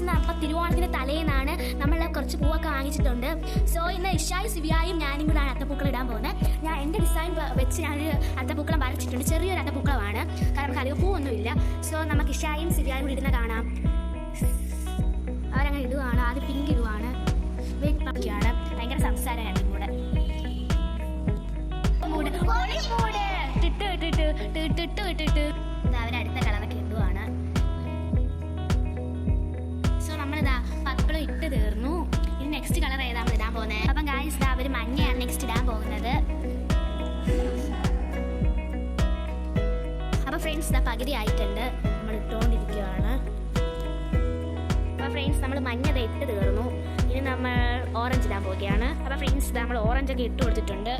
Friends അപ്പം തിരുവോണത്തിന് തലേന്നാണ് നമ്മൾ കുറച്ച് പൂവൊക്കെ വാങ്ങിച്ചിട്ടുണ്ട്. സോ ഇന്ന് ഇഷായി സിവിയായും ഞാനും കൂടാണ് അത്തപ്പൂക്കൾ ഇടാൻ പോകുന്നത്. ഞാൻ എന്റെ ഡിസൈൻ വെച്ച് ഞാനൊരു അത്തപ്പൂക്കളം വരച്ചിട്ടുണ്ട്. ചെറിയൊരു അത്തപ്പൂക്കളമാണ്. കാരണം നമുക്ക് അധികം പൂവൊന്നുമില്ല. സോ നമുക്ക് ഇഷായും സിവിയായും കൂടി ഇടുന്ന കാണാം. അവരങ്ങനെ ഇടുവാണ്. ആദ്യം പിങ്ക് ഇടുവാണ്. വെയിറ്റ് പാക്കിയാണ് ഭയങ്കര സംസാരം രണ്ടും കൂടെ മൂട്. മൂട്. ടിട്ട് ടിട്ട് ടിട്ട് ടിട്ട് ടിട്ട്. ദാ അവർ മഞ്ഞയാണ് നെക്സ്റ്റ് ഇടാൻ പോകുന്നത്. അപ്പൊ ഫ്രണ്ട്സ് ദാ പകുതി ആയിട്ടുണ്ട്. നമ്മൾ ഇട്ടുകൊണ്ടിരിക്കുകയാണ് അപ്പൊ ഫ്രണ്ട്സ് നമ്മൾ മഞ്ഞ ഇട്ട് തീർന്നു. ഇനി നമ്മൾ ഓറഞ്ച് ഇടാൻ പോവുകയാണ്. അപ്പൊ ഫ്രണ്ട്സ് നമ്മൾ ഓറഞ്ച് ഒക്കെ ഇട്ട് കൊടുത്തിട്ടുണ്ട്.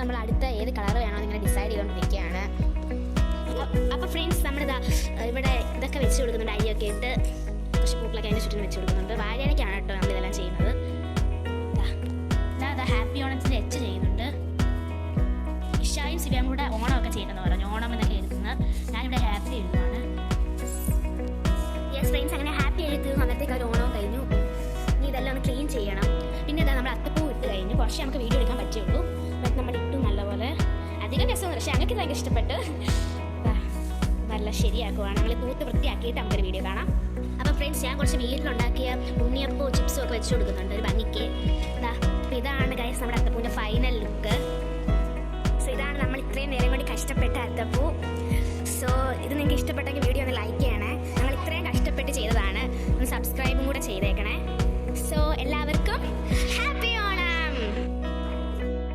നമ്മൾ അടുത്ത ഏത് കളർ വേണോ ഇങ്ങനെ ഡിസൈഡ് ചെയ്തുകൊണ്ടിരിക്കുകയാണ് അപ്പൊ ഫ്രണ്ട്സ് നമ്മളിതാ ഇവിടെ ഇതൊക്കെ വെച്ച് കൊടുക്കുന്നുണ്ട്. അരിയൊക്കെ ഇട്ട്. കുറച്ച് പൂക്കളൊക്കെ അതിന്റെ ചുറ്റും വെച്ച് കൊടുക്കുന്നുണ്ട്. എച്ച് ചെയ്യുന്നുണ്ട്. ഇഷായും സിബിയും കൂടെ ഓണമൊക്കെ ചെയ്യണമെന്ന് പറഞ്ഞു. ഓണം എന്നൊക്കെ എഴുതുന്നത് ഞാനിവിടെ ഹാപ്പി എഴുതുവാണ് യെസ് ഫ്രണ്ട്സ് അങ്ങനെ ഹാപ്പി എഴുതി അന്നത്തേക്ക് ഒരു ഓണവും കഴിഞ്ഞു. ഇനി ഇതെല്ലാം ഒന്ന് ക്ലീൻ ചെയ്യണം. പിന്നെ ഇതാ നമ്മൾ അത്തപ്പൂ ഇട്ട് കഴിഞ്ഞു. കുറച്ച് നമുക്ക് വീഡിയോ എടുക്കാൻ പറ്റുള്ളൂ. ബട്ട് നമ്മൾ ഇട്ടു നല്ലപോലെ. അധികം രസമൊന്നും പക്ഷേ ഞങ്ങൾക്ക് ഭയങ്കര ഇഷ്ടപ്പെട്ട്. നല്ല ശരിയാക്കുവാണ്. നമ്മൾ തൂത്ത് വൃത്തിയാക്കിയിട്ട് നമുക്കൊരു വീഡിയോ കാണാം. അപ്പോൾ ഫ്രണ്ട്സ് ഞാൻ കുറച്ച് വീട്ടിലുണ്ടാക്കിയ ഉണ്ണിയപ്പോ ചിപ്സും ഒക്കെ വെച്ച് കൊടുക്കുന്നുണ്ട്. ഒരു ഭംഗിക്ക്. ഇതാ ഇതാണ് ഫൈനൽ ലുക്ക് സോ ഇതാണ് നമ്മൾ ഇത്രയും നേരം കൂടി കഷ്ടപ്പെട്ട അത്തപ്പൂ സോ ഇത് നിങ്ങൾക്ക് ഇഷ്ടപ്പെട്ടെങ്കിൽ വീഡിയോ ഒന്ന് ലൈക്ക് ചെയ്യണേ. നമ്മൾ ഇത്രയും കഷ്ടപ്പെട്ട് ചെയ്തതാണ്. ഒന്ന് സബ്സ്ക്രൈബും കൂടെ ചെയ്തേക്കണേ.